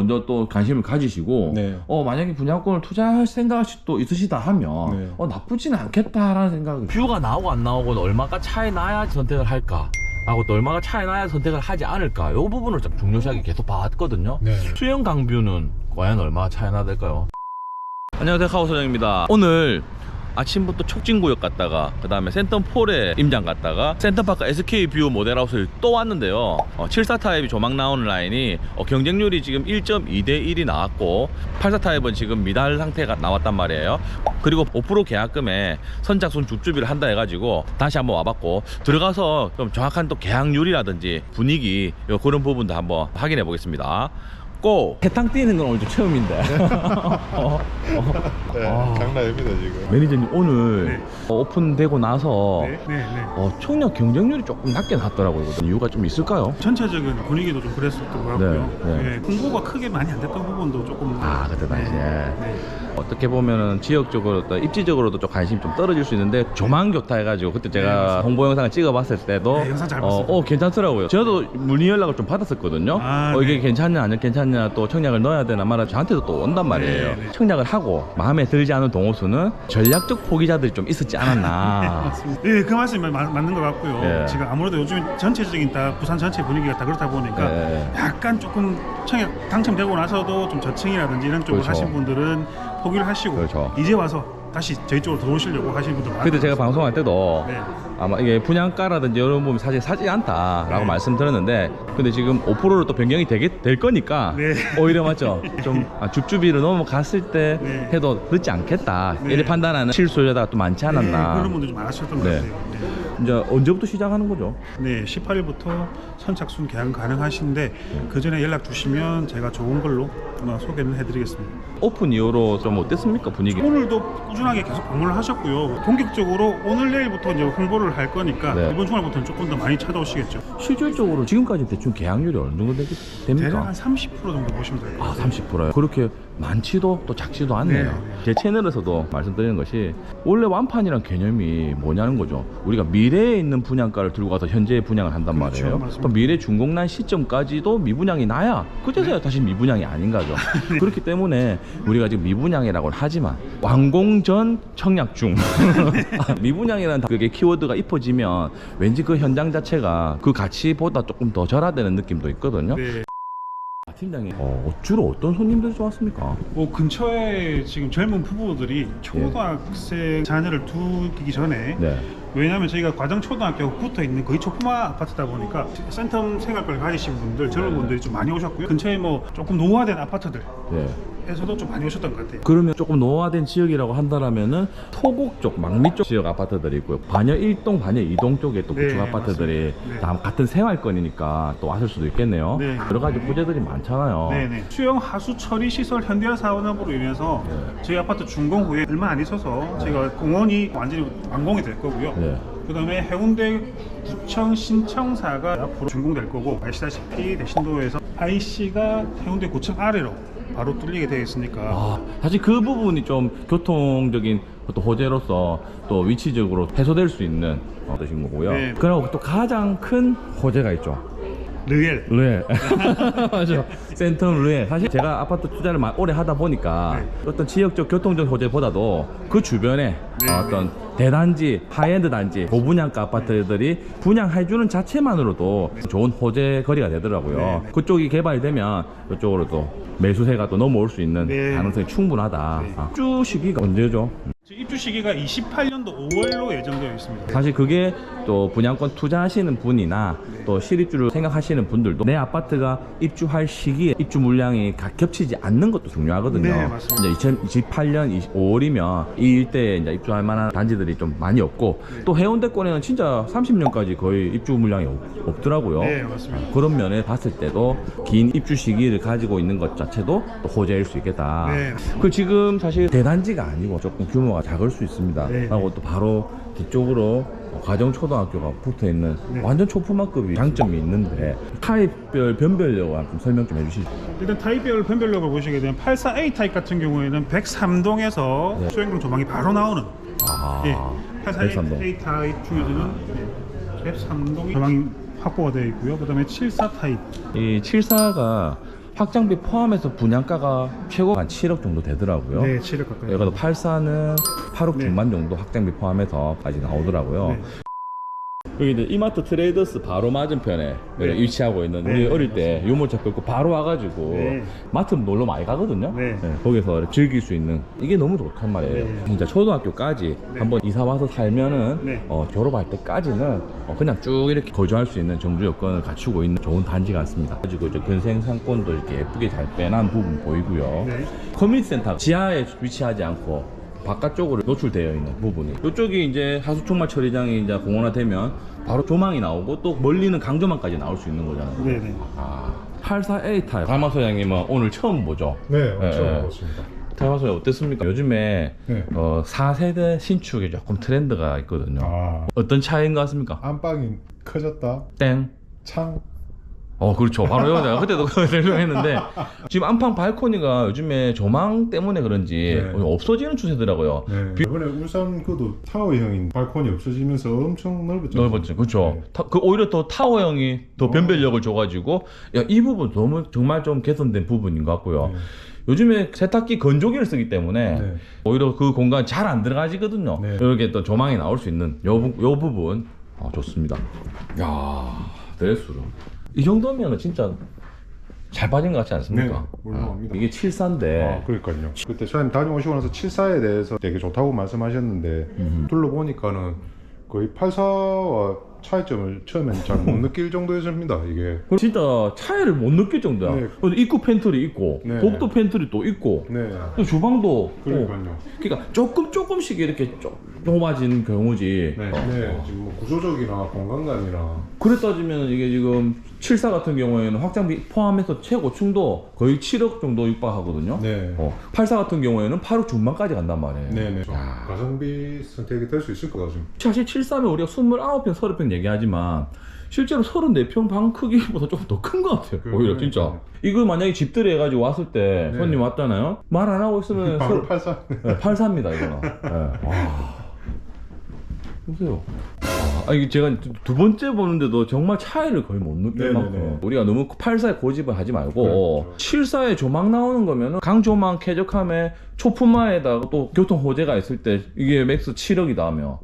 먼저 또 관심을 가지시고 네. 어 만약에 분양권을 투자할 생각이 또 있으시다 하면 네. 어 나쁘지는 않겠다라는 생각이 뷰가 나오고 안 나오고 얼마가 차이 나야 선택을 할까 하고 또 얼마가 차이 나야 선택을 하지 않을까 이 부분을 좀 중요시하게 계속 봐왔거든요 네. 수영 강뷰는 과연 얼마나 차이 나 될까요? 안녕하세요 카오 소장입니다 오늘 아침부터 촉진구역 갔다가 그 다음에 센텀폴에 임장 갔다가 센텀파크 SK뷰 모델하우스를 또 왔는데요. 어, 74 타입이 조망 나오는 라인이 어, 경쟁률이 지금 1.2 대 1이 나왔고 84 타입은 지금 미달 상태가 나왔단 말이에요. 그리고 5% 계약금에 선착순 줍줍이를 한다 해가지고 다시 한번 와봤고 들어가서 좀 정확한 또 계약률이라든지 분위기 요 그런 부분도 한번 확인해 보겠습니다 고! 해탕 뛰는 건 오늘 좀 처음인데 어, 어. 네, 아. 장난 아닙니다 지금. 매니저님 오늘 네. 어, 오픈되고 나서 네, 네, 네. 어, 총력 경쟁률이 조금 낮게 나왔더라고요. 이유가 좀 있을까요? 전체적인 분위기도 좀 그랬었던 것 같고요. 네, 네. 예, 홍보가 크게 많이 안 됐던 부분도 조금. 아 그때 당시에 네. 어떻게 보면은 지역적으로 또 입지적으로도 좀 관심이 좀 떨어질 수 있는데 조망교타 해가지고 그때 제가 홍보 영상을 찍어봤을 때도 네, 영상 잘 어, 봤어요. 어, 괜찮더라고요. 저도 문의 연락을 좀 받았었거든요. 아, 어, 이게 네. 괜찮냐 안 괜찮냐 또 청약을 넣어야 되나 말아 저한테도 또 온단 말이에요. 네, 네. 청약을 하고 마음에 들지 않은 동호수는 전략적 포기자들이 좀 있었지 않았나. 예, 그 말씀이 맞, 맞는 것 같고요. 예. 지금 아무래도 요즘 전체적인 다 부산 전체 분위기가 다 그렇다 보니까 예. 약간 조금 청약 당첨되고 나서도 좀 저층이라든지 이런 쪽으로 그렇죠. 하신 분들은 포기를 하시고 그렇죠. 이제 와서 다시 저희 쪽으로 들어오시려고 하시는 분들 많아요. 그때 제가 방송할 때도 네. 아마 이게 분양가라든지 이런 부분이 사실 사지 않다라고 네. 말씀드렸는데 근데 지금 5%로 또 변경이 되게 될 거니까 네. 오히려 맞죠 좀 아, 줍줍이로 넘어갔을 때 네. 해도 늦지 않겠다 네. 이렇게 판단하는 실수요자가 또 많지 네, 않았나 그런 분들 좀 많으셨던 것 네. 같아요. 네. 이제 언제부터 시작하는 거죠? 네, 18일부터 선착순 계약 가능하신데 그 전에 연락 주시면 제가 좋은 걸로 아마 소개를 해드리겠습니다. 오픈 이후로 좀 어땠습니까 분위기? 오늘도 꾸준하게 계속 방문을 하셨고요. 본격적으로 오늘 내일부터 이제 홍보를 할 거니까 네. 이번 주말부터는 조금 더 많이 찾아오시겠죠. 실질적으로 지금까지 대충 계약률이 어느 정도 대략 됩니까? 한30% 정도 보시면 될것아 같아요. 30%요? 그렇게 많지도 또 작지도 않네요 네. 제 채널에서도 말씀드리는 것이 원래 완판이란 개념이 뭐냐는 거죠 우리가 미래에 있는 분양가를 들고 가서 현재 분양을 한단 그렇죠, 말이에요 맞습니다. 또 미래 준공난 시점까지도 미분양이 나야 그제서야 네. 다시 미분양이 아닌 거죠 그렇기 때문에 우리가 지금 미분양이라고는 하지만 완공 전 청약 중 미분양이라는 그게 키워드가 입혀지면 왠지 그 현장 자체가 그 가치보다 조금 더 절하되는 느낌도 있거든요 네. 아, 팀장님 어, 주로 어떤 손님들이 좋았습니까? 뭐 근처에 지금 젊은 부부들이 초등학생 자녀를 두기 전에 네. 왜냐하면 저희가 과정 초등학교 붙어 있는 거의 초품화 아파트다 보니까 센텀 생활권을 가지신 분들 젊은 네. 분들이 좀 많이 오셨고요. 근처에 뭐 조금 노후화된 아파트들 네. 에서도 좀 많이 오셨던 것 같아요. 그러면 조금 노화된 지역이라고 한다라면은 토곡 쪽, 망리 쪽 지역 아파트들이 있고요. 반여 1동, 반여 2동 쪽에 또 네, 구축 아파트들이 맞습니다. 네. 다 같은 생활권이니까 또 왔을 수도 있겠네요. 네. 여러 가지 부재들이 많잖아요. 네 네. 수영 하수 처리 시설 현대화 사업으로 인해서 네. 저희 아파트 준공 후에 얼마 안 있어서 저희가 공원이 완전히 완공이 될 거고요. 네. 그 다음에 해운대 구청 신청사가 앞으로 준공될 거고 아시다시피 대신도에서 IC가 해운대 구청 아래로 바로 뚫리게 되어 있으니까 아, 사실 그 부분이 좀 교통적인 또 호재로서 또 위치적으로 해소될 수 있는 어떠신 거고요. 네. 그리고 또 가장 큰 호재가 있죠. 르엘 르에 맞죠 센텀 르에 사실 제가 아파트 투자를 마- 오래 하다 보니까 네. 어떤 지역적 교통적 호재보다도 그 주변에 네, 어떤 대단지 하이엔드 단지 고분양가 아파트들이 분양해주는 자체만으로도 좋은 호재 거리가 되더라고요 네, 네. 그쪽이 개발되면 이쪽으로 또 매수세가 또 넘어올 수 있는 네. 가능성이 충분하다 네. 아, 입주 시기가 언제죠? 입주 시기가 28년도 5월로 예정되어 있습니다. 사실 그게 또 분양권 투자하시는 분이나 또 실입주를 생각하시는 분들도 내 아파트가 입주할 시기에 입주 물량이 가- 겹치지 않는 것도 중요하거든요. 네, 맞습니다. 이제 2028년 5월이면 이 일대에 이제 입주할 만한 단지들이 좀 많이 없고 네. 또 해운대권에는 진짜 30년까지 거의 입주 물량이 없, 더라고요 네, 맞습니다. 그런 면에 봤을 때도 긴 입주 시기를 가지고 있는 것 자체도 또 호재일 수 있겠다. 네. 그 지금 사실 대단지가 아니고 조금 규모가 작 을수 있습니다. 네. 하고 또 바로 뒤쪽으로 가정 초등학교가 붙어 있는 네. 완전 초품화급이 장점이 있는데 타입별 변별력을 한번 설명 좀 해주시죠. 일단 타입별 변별력을 보시게 되면 84A 타입 같은 경우에는 103동에서 네. 수행동 조망이 바로 나오는 아, 예, 84A 103동. 타입 중에서는 103동이 조망이 확보가 되어 있고요. 그 다음에 74 타입 이 74가 확장비 포함해서 분양가가 최고 한 7억 정도 되더라고요. 네, 7억 가까이. 여기도 84는 8억 네. 중반 정도 확장비 포함해서 까지 나오더라고요. 네. 여기 이제 이마트 트레이더스 바로 맞은편에 네. 위치하고 있는 네, 우리 어릴. 때 유모차 끌고 바로 와가지고 네. 마트 놀러 많이 가거든요. 네. 거기서 즐길 수 있는 이게 너무 좋단 말이에요. 네. 진짜 초등학교까지 네. 한번 이사 와서 살면은 네. 어, 졸업할 때까지는 어, 그냥 쭉 이렇게 거주할 수 있는 정주 여건을 갖추고 있는 좋은 단지 같습니다. 가지고 이제 근생 상권도 이렇게 예쁘게 잘 빼난 부분 보이고요. 네. 커뮤니티 센터 지하에 위치하지 않고 바깥쪽으로 노출되어 있는 부분이 이쪽이 이제 하수총말 처리장이 이제 공원화되면 바로 조망이 나오고 또 멀리는 강조망까지 나올 수 있는 거잖아요. 네, 네. 아, 84A 타입 달마 소장님은 오늘 처음 보죠? 네, 네, 엄청 네. 먹었습니다. 달마 소장 어땠습니까? 요즘에 네. 어, 4세대 신축에 조금 트렌드가 있거든요. 아, 어떤 차이인 것 같습니까? 안방이 커졌다. 땡. 창. 어 그렇죠 바로 이거 내가 그때도 설명했는데 지금 안방 발코니가 요즘에 조망 때문에 그런지 네. 없어지는 추세더라고요 네. 이번에 울산 그도 타워형인 발코니 없어지면서 엄청 넓었죠. 넓었죠 그렇죠 네. 타- 그 오히려 더 타워형이 더 어. 변별력을 줘가지고 야 이 부분 너무 정말 좀 개선된 부분인 것 같고요 네. 요즘에 세탁기 건조기를 쓰기 때문에 네. 오히려 그 공간 잘 안 들어가지거든요 네. 이렇게 또 조망이 나올 수 있는 요, 부- 요 부분 어, 좋습니다 야 드레스룸 이 정도면 진짜 잘 빠진 것 같지 않습니까? 네, 물론합니다. 이게 74인데 아, 그러니까요. 그때 소장님 다녀오시고 나서 74에 대해서 되게 좋다고 말씀하셨는데 음. 둘러보니까는 거의 84와 차이점을 처음엔 잘 못 느낄 정도였습니다. 이게. 진짜 차이를 못 느낄 정도야. 네. 근데 입구 팬트리 있고 네. 복도 팬트리 또 있고 네. 또 주방도 또 그러니까요. 그러니까 조금 조금씩 이렇게 좀 좁아진 경우지. 네. 어. 네. 지금 뭐 구조적이나 공간감이나 그래 따지면 이게 지금 74 같은 경우에는 확장비 포함해서 최고층도 거의 7억 정도 육박하거든요. 네. 어, 84 같은 경우에는 8억 중반까지 간단 말이에요. 네네. 야. 가성비 선택이 될 수 있을 것 같습니다. 사실 73에 우리가 29평, 30평 얘기하지만 실제로 34평 방 크기보다 조금 더 큰 것 같아요. 그- 오히려 진짜. 그러니까요. 이거 만약에 집들이 해가지고 왔을 때 네. 손님 왔잖아요. 말 안 하고 있으면 바로 서, 84. 네, 83입니다 이거는. 네. 와. 보세요. 아, 이게 제가 두, 두 번째 보는데도 정말 차이를 거의 못 느낄 네네네. 만큼 우리가 너무 84에 고집을 하지 말고 그렇죠. 74에 조망 나오는 거면은 강조망 쾌적함에 초품화에다가 또 교통 호재가 있을 때 이게 맥스 7억이다 하면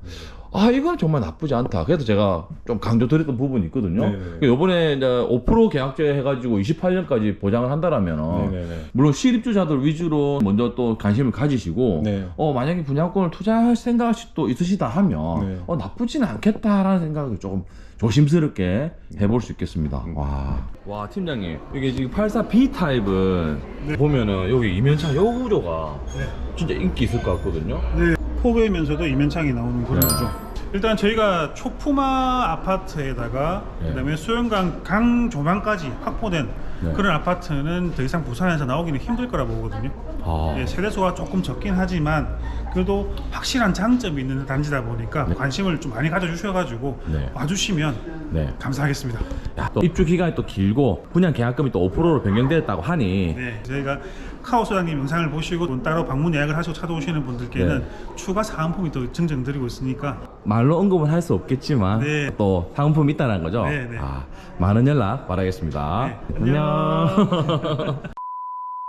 아 이건 정말 나쁘지 않다. 그래서 제가 좀 강조드렸던 부분이 있거든요. 네네. 그 요번에 이제 5% 계약제 해가지고 28년까지 보장을 한다라면 네네네. 물론 실입주자들 위주로 먼저 또 관심을 가지시고 네. 어 만약에 분양권을 투자할 생각이 또 있으시다 하면 네. 어 나쁘지는 않겠다라는 생각을 조금 조심스럽게 해볼 수 있겠습니다. 음. 와. 와 팀장님 이게 지금 84B 타입은 네. 보면은 여기 이면차 요 구조가 네. 진짜 인기 있을 것 같거든요. 네, 포부이면서도 이면창이 나오는 그런 네. 거죠. 일단 저희가 초품화 아파트에다가 네. 그다음에 수영강 강 조망까지 확보된 네. 그런 아파트는 더 이상 부산에서 나오기는 힘들 거라 보거든요. 아. 예, 세대수가 조금 적긴 하지만 그래도 확실한 장점이 있는 단지다 보니까 관심을 좀 많이 가져주셔가지고 네. 와주시면 네. 감사하겠습니다. 야, 또 입주 기간이 또 길고 분양 계약금이 또 5%로 변경됐다고 하니 네, 저희가 카오 소장님 영상을 보시고 또 따로 방문 예약을 하시고 찾아오시는 분들께는 네. 추가 사은품이 또 증정 드리고 있으니까 말로 언급은 할 수 없겠지만 네. 또 상품이 있다는 거죠. 네, 네. 아, 많은 연락 바라겠습니다. 네, 안녕.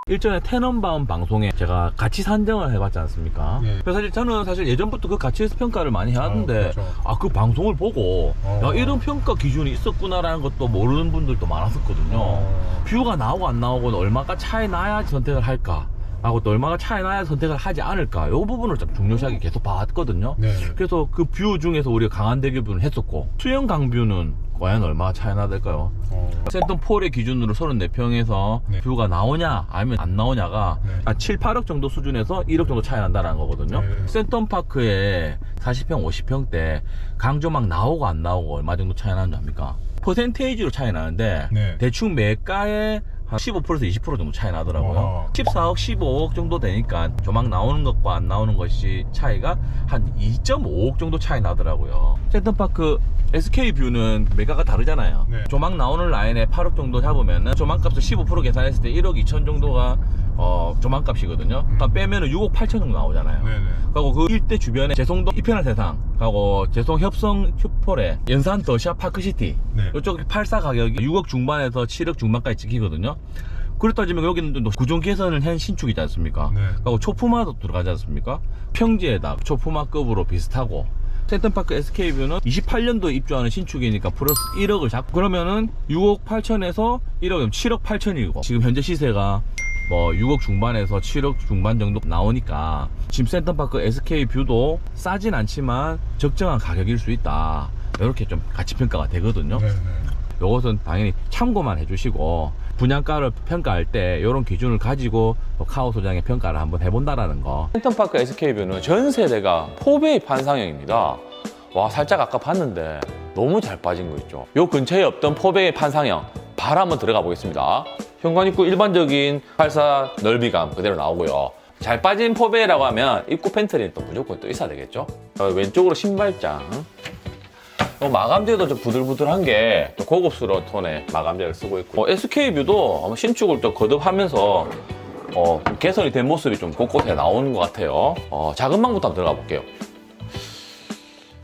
일전에 테넌바움 방송에 제가 가치 산정을 해봤지 않습니까? 네. 그래서 사실 저는 사실 예전부터 그 가치 평가를 많이 해왔는데 어, 그렇죠. 아그 방송을 보고 어. 야 이런 평가 기준이 있었구나라는 것도 모르는 분들도 많았었거든요. 어. 뷰가 나오고 안 나오고 얼마가 차이 나야 선택을 할까? 하고 또 얼마가 차이 나야 선택을 하지 않을까? 이 부분을 좀 중요시하게 계속 봐왔거든요. 네. 그래서 그 뷰 중에서 우리가 강한대교 뷰는 했었고 수영 강뷰는 과연 얼마나 차이 나 될까요? 어. 센텀 폴의 기준으로 34평에서 네. 뷰가 나오냐 아니면 안 나오냐가 네. 아, 7, 8억 정도 수준에서 1억 정도 차이 난다는 거거든요. 네. 센텀 파크에 40평, 50평 때 강조막 나오고 안 나오고 얼마 정도 차이 나는지 압니까? 퍼센테이지로 차이 나는데 네. 대충 매가에 한 15%에서 20% 정도 차이 나더라고요. 와. 14억, 15억 정도 되니까 조막 나오는 것과 안 나오는 것이 차이가 한 2.5억 정도 차이 나더라고요. 센텀파크 SK 뷰는 매가가 다르잖아요. 네. 조막 나오는 라인에 8억 정도 잡으면은 조망값을 15% 계산했을 때 1억 2천 정도가 어, 조망값이거든요. 그러니까 빼면은 6억 8천 정도 나오잖아요. 네네. 하고 그 일대 주변에 제송동 이편한 세상 하고 제송 협성 슈퍼레 연산 더샤 파크시티 네. 이쪽 84 가격이 6억 중반에서 7억 중반까지 찍히거든요 그렇다 따지면 여기는 또 구조 개선을 한 신축이지 않습니까? 네. 그리고 초품화도 들어가지 않습니까? 평지에다 초품화급으로 비슷하고 센텀파크 SK뷰는 28년도에 입주하는 신축이니까 플러스 1억을 잡고 그러면은 6억 8천에서 1억이면 7억 8천이고 지금 현재 시세가 뭐 6억 중반에서 7억 중반 정도 나오니까 지금 센텀파크 SK뷰도 싸진 않지만 적정한 가격일 수 있다 이렇게 좀 가치 평가가 되거든요 네, 네. 요것은 당연히 참고만 해주시고 분양가를 평가할 때 이런 기준을 가지고 또 카오 소장의 평가를 한번 해본다라는 거. 센텀파크 SK뷰는 전 세대가 포베이 판상형입니다. 와 살짝 아까 봤는데 너무 잘 빠진 거 있죠. 요 근처에 없던 포베이 판상형 바로 한번 들어가 보겠습니다. 현관 입구 일반적인 84 넓이감 그대로 나오고요. 잘 빠진 포베이라고 하면 입구 팬트리는 또 무조건 또 있어야 되겠죠. 어, 왼쪽으로 신발장 어, 마감재도 좀 부들부들한 게 또 고급스러운 톤의 마감재를 쓰고 있고 어, SK뷰도 신축을 또 거듭하면서 어, 개선이 된 모습이 좀 곳곳에 나오는 것 같아요 어, 작은 방부터 한번 들어가 볼게요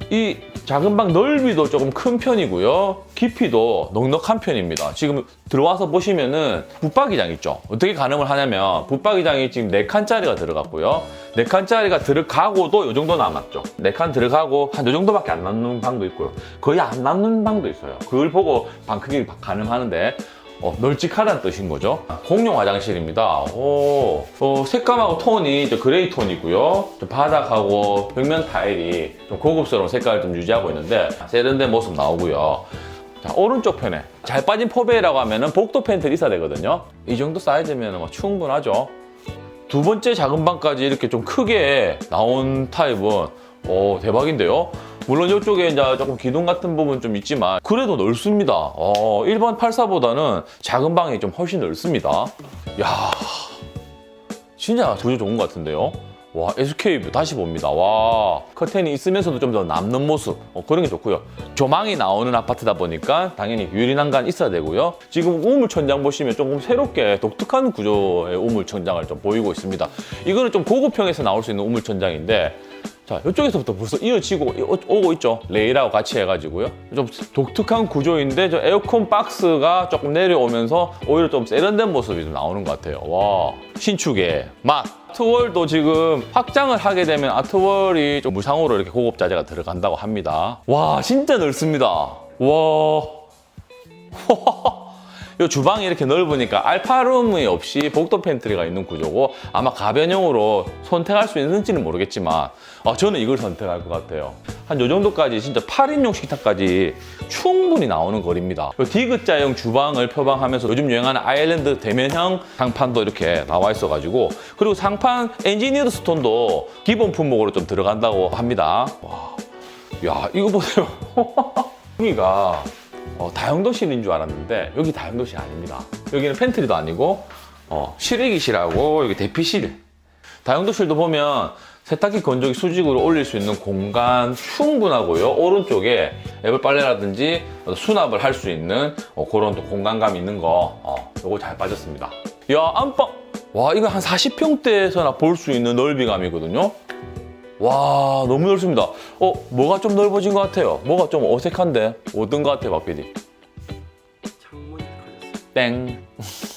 이 작은 방 넓이도 조금 큰 편이고요. 깊이도 넉넉한 편입니다. 지금 들어와서 보시면은 붙박이장 있죠? 어떻게 가늠을 하냐면 붙박이장이 지금 4칸짜리가 들어갔고요. 4칸짜리가 들어가고도 이 정도 남았죠? 4칸 들어가고 한 이 정도밖에 안 남는 방도 있고요. 거의 안 남는 방도 있어요. 그걸 보고 방 크기 가늠하는데 어, 널찍하다는 뜻인 거죠. 공용 화장실입니다. 오, 어, 색감하고 톤이 저 그레이 톤이고요. 좀 바닥하고 벽면 타일이 좀 고급스러운 색깔을 좀 유지하고 있는데 세련된 모습 나오고요. 자, 오른쪽 편에 잘 빠진 포베이라고 하면은 복도 팬트리 있어야 되거든요. 이 정도 사이즈면 뭐 충분하죠. 두 번째 작은 방까지 이렇게 좀 크게 나온 타입은 오, 대박인데요. 물론 이쪽에 이제 조금 기둥 같은 부분 좀 있지만 그래도 넓습니다. 어, 일반 84보다는 작은 방이 좀 훨씬 넓습니다. 야, 진짜 구조 좋은 것 같은데요. 와, SK뷰 다시 봅니다. 와, 커튼이 있으면서도 좀 더 남는 모습. 어, 그런 게 좋고요. 조망이 나오는 아파트다 보니까 당연히 유리난간 있어야 되고요. 지금 우물 천장 보시면 조금 새롭게 독특한 구조의 우물 천장을 좀 보이고 있습니다. 이거는 좀 고급형에서 나올 수 있는 우물 천장인데 자, 이쪽에서부터 벌써 이어지고 오- 오고 있죠. 레일하고 같이 해가지고요. 좀 독특한 구조인데 저 에어컨 박스가 조금 내려오면서 오히려 좀 세련된 모습이 좀 나오는 것 같아요. 와, 신축의 맛. 아트월도 지금 확장을 하게 되면 아트월이 좀 무상으로 이렇게 고급 자재가 들어간다고 합니다. 와, 진짜 넓습니다. 와. 이 주방이 이렇게 넓으니까 알파룸이 없이 복도 팬트리가 있는 구조고 아마 가변형으로 선택할 수 있는지는 모르겠지만 아, 저는 이걸 선택할 것 같아요. 한 요 정도까지 진짜 8인용 식탁까지 충분히 나오는 거리입니다. 요 디귿자형 주방을 표방하면서 요즘 유행하는 아일랜드 대면형 상판도 이렇게 나와 있어가지고 그리고 상판 엔지니어드 스톤도 기본 품목으로 좀 들어간다고 합니다. 와, 야 이거 보세요. 여기가 어, 다용도실인 줄 알았는데 여기 다용도실 아닙니다. 여기는 팬트리도 아니고 어, 실외기실하고 여기 대피실. 다용도실도 보면 세탁기 건조기 수직으로 올릴 수 있는 공간 충분하고요. 오른쪽에 애벌 빨래라든지 수납을 할 수 있는 어, 그런 또 공간감 있는 거 어, 요거 잘 빠졌습니다. 야 안방 와 이거 한 40평대에서나 볼 수 있는 넓이감이거든요. 와 너무 넓습니다. 어 뭐가 좀 넓어진 것 같아요. 뭐가 좀 어색한데 어떤 것 같아요, 박 PD? 창문이 커졌어요. 땡.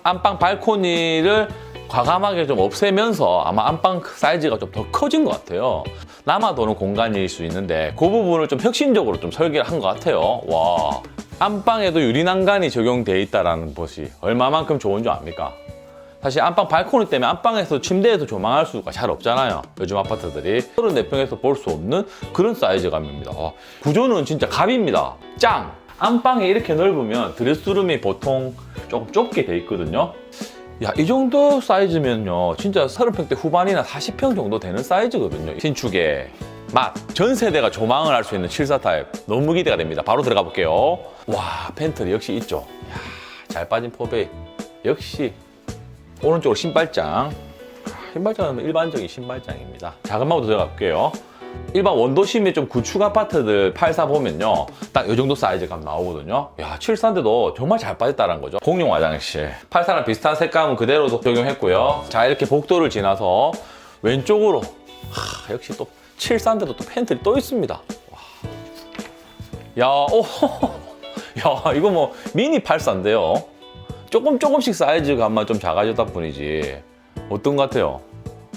안방 발코니를 과감하게 좀 없애면서 아마 안방 사이즈가 좀 더 커진 것 같아요. 남아도는 공간일 수 있는데 그 부분을 좀 혁신적으로 좀 설계를 한 것 같아요. 와. 안방에도 유리난간이 적용되어 있다는 것이 얼마만큼 좋은 줄 압니까? 사실 안방 발코니 때문에 안방에서 침대에서 조망할 수가 잘 없잖아요. 요즘 아파트들이 34평에서 볼 수 없는 그런 사이즈감입니다. 와, 구조는 진짜 갑입니다. 짱! 안방이 이렇게 넓으면 드레스룸이 보통 조금 좁게 돼 있거든요. 야, 이 정도 사이즈면요. 진짜 30평대 후반이나 40평 정도 되는 사이즈거든요. 신축의 맛. 전 세대가 조망을 할 수 있는 74 타입. 너무 기대가 됩니다. 바로 들어가 볼게요. 와, 팬트리 역시 있죠. 야, 잘 빠진 포베이. 역시 오른쪽으로 신발장. 신발장은 일반적인 신발장입니다. 작은 방부터 들어가 볼게요. 일반 원도심의 좀 구축 아파트들 84 보면요. 딱 이 정도 사이즈감 나오거든요. 야, 74인데도 정말 잘 빠졌다는 거죠. 공용 화장실. 84랑 비슷한 색감은 그대로 적용했고요. 자, 이렇게 복도를 지나서 왼쪽으로. 하, 역시 또 74인데도 또 팬트리 또 있습니다. 와. 야, 오. 야, 이거 뭐 미니 84인데요. 조금 조금씩 사이즈감만 좀 작아졌다 뿐이지 어떤 것 같아요?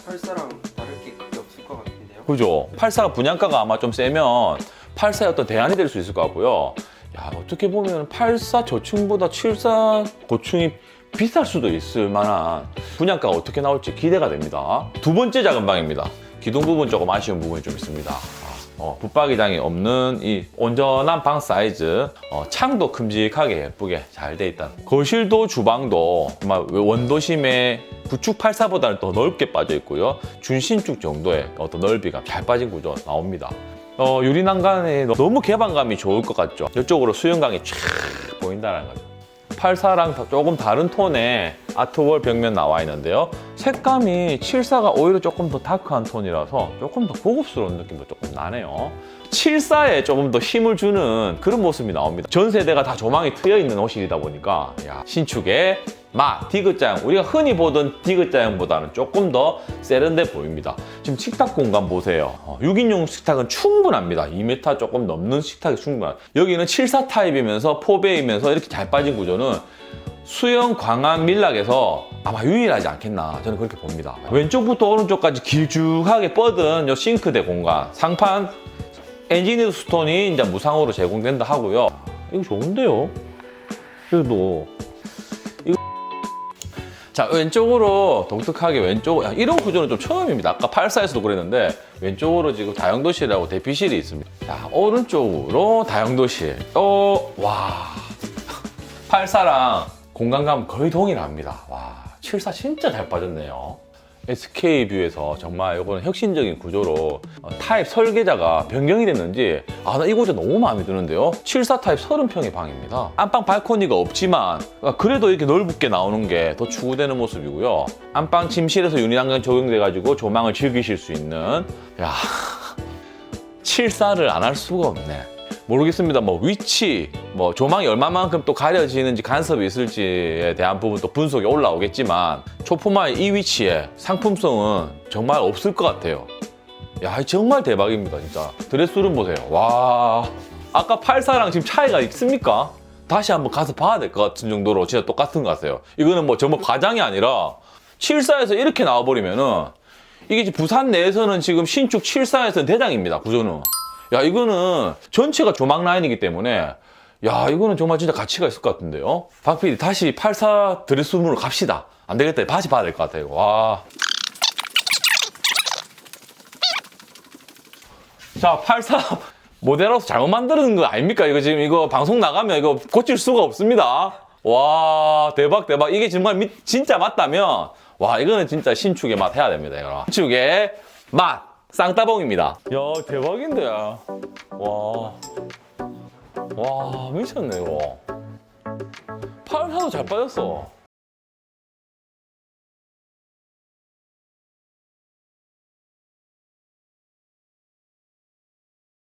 84랑 다를 게 크게 없을 것 같은데요. 그죠? 84가 분양가가 아마 좀 세면 84의 어떤 대안이 될 수 있을 것 같고요. 야, 어떻게 보면 84 저층보다 74 고층이 비쌀 수도 있을 만한 분양가가 어떻게 나올지 기대가 됩니다. 두 번째 작은 방입니다. 기둥 부분 조금 아쉬운 부분이 좀 있습니다. 어, 붙박이장이 없는 이 온전한 방 사이즈 어, 창도 큼직하게 예쁘게 잘 돼 있다 거실도 주방도 원도심의 구축 84보다는 더 넓게 빠져 있고요. 준신축 정도의 어떤 넓이가 잘 빠진 구조 나옵니다. 어, 유리 난간에 너무 개방감이 좋을 것 같죠? 이쪽으로 수영강이 쫙 보인다는 거죠. 84랑 조금 다른 톤의 아트월 벽면 나와 있는데요. 색감이 74가 오히려 조금 더 다크한 톤이라서 조금 더 고급스러운 느낌도 조금 나네요. 74에 조금 더 힘을 주는 그런 모습이 나옵니다. 전 세대가 다 조망이 트여 있는 옷이다 보니까 야, 신축의 마, 디귿자형 우리가 흔히 보던 디귿자형보다는 조금 더 세련돼 보입니다. 지금 식탁 공간 보세요. 어, 6인용 식탁은 충분합니다. 2m 조금 넘는 식탁이 충분한. 여기는 74 타입이면서 포배이면서 이렇게 잘 빠진 구조는 수영 광안 밀락에서 아마 유일하지 않겠나 저는 그렇게 봅니다. 왼쪽부터 오른쪽까지 길쭉하게 뻗은 요 싱크대 공간, 상판 엔지니어 스톤이 이제 무상으로 제공된다 하고요. 이거 좋은데요? 그래도 자 왼쪽으로 독특하게 왼쪽 야, 이런 구조는 좀 처음입니다 아까 84에서도 그랬는데 왼쪽으로 지금 다용도실하고 대피실이 있습니다 자 오른쪽으로 다용도실 또와 84랑 공간감 거의 동일합니다. 와 74 진짜 잘 빠졌네요. SK 뷰에서 정말 이거는 혁신적인 구조로 어, 타입 설계자가 변경이 됐는지 아 나이 구조 너무 마음에 드는데요. 74 타입 30평의 방입니다. 안방 발코니가 없지만 아, 그래도 이렇게 넓게 나오는 게 더 추구되는 모습이고요. 안방 침실에서 유리난간 적용돼 가지고 조망을 즐기실 수 있는 야 74를 안 할 수가 없네 모르겠습니다. 뭐 위치, 뭐 조망이 얼마만큼 또 가려지는지 간섭이 있을지에 대한 부분 또 분석이 올라오겠지만 초품화의 이 위치에 상품성은 정말 없을 것 같아요. 야, 정말 대박입니다, 진짜. 드레스룸 보세요. 와, 아까 84랑 지금 차이가 있습니까? 다시 한번 가서 봐야 될 것 같은 정도로 진짜 똑같은 것 같아요. 이거는 뭐 정말 과장이 아니라 74에서 이렇게 나와버리면은 이게 부산 내에서는 지금 신축 74에서는 대장입니다, 구조는. 야, 이거는 전체가 조망 라인이기 때문에 야, 이거는 정말 진짜 가치가 있을 것 같은데요. 박 PD 다시 84 드레스룸으로 갑시다. 안 되겠다. 다시 봐야 될 것 같아요. 와. 자, 84 모델하우스 잘못 만드는 거 아닙니까? 이거 지금 이거 방송 나가면 이거 고칠 수가 없습니다. 와, 대박, 대박. 이게 정말 미- 진짜 맞다면, 와, 이거는 진짜 신축의 맛 해야 됩니다. 이거. 신축의 맛. 쌍따봉입니다. 야, 대박인데. 와. 와, 미쳤네, 이거. 84도 잘 빠졌어.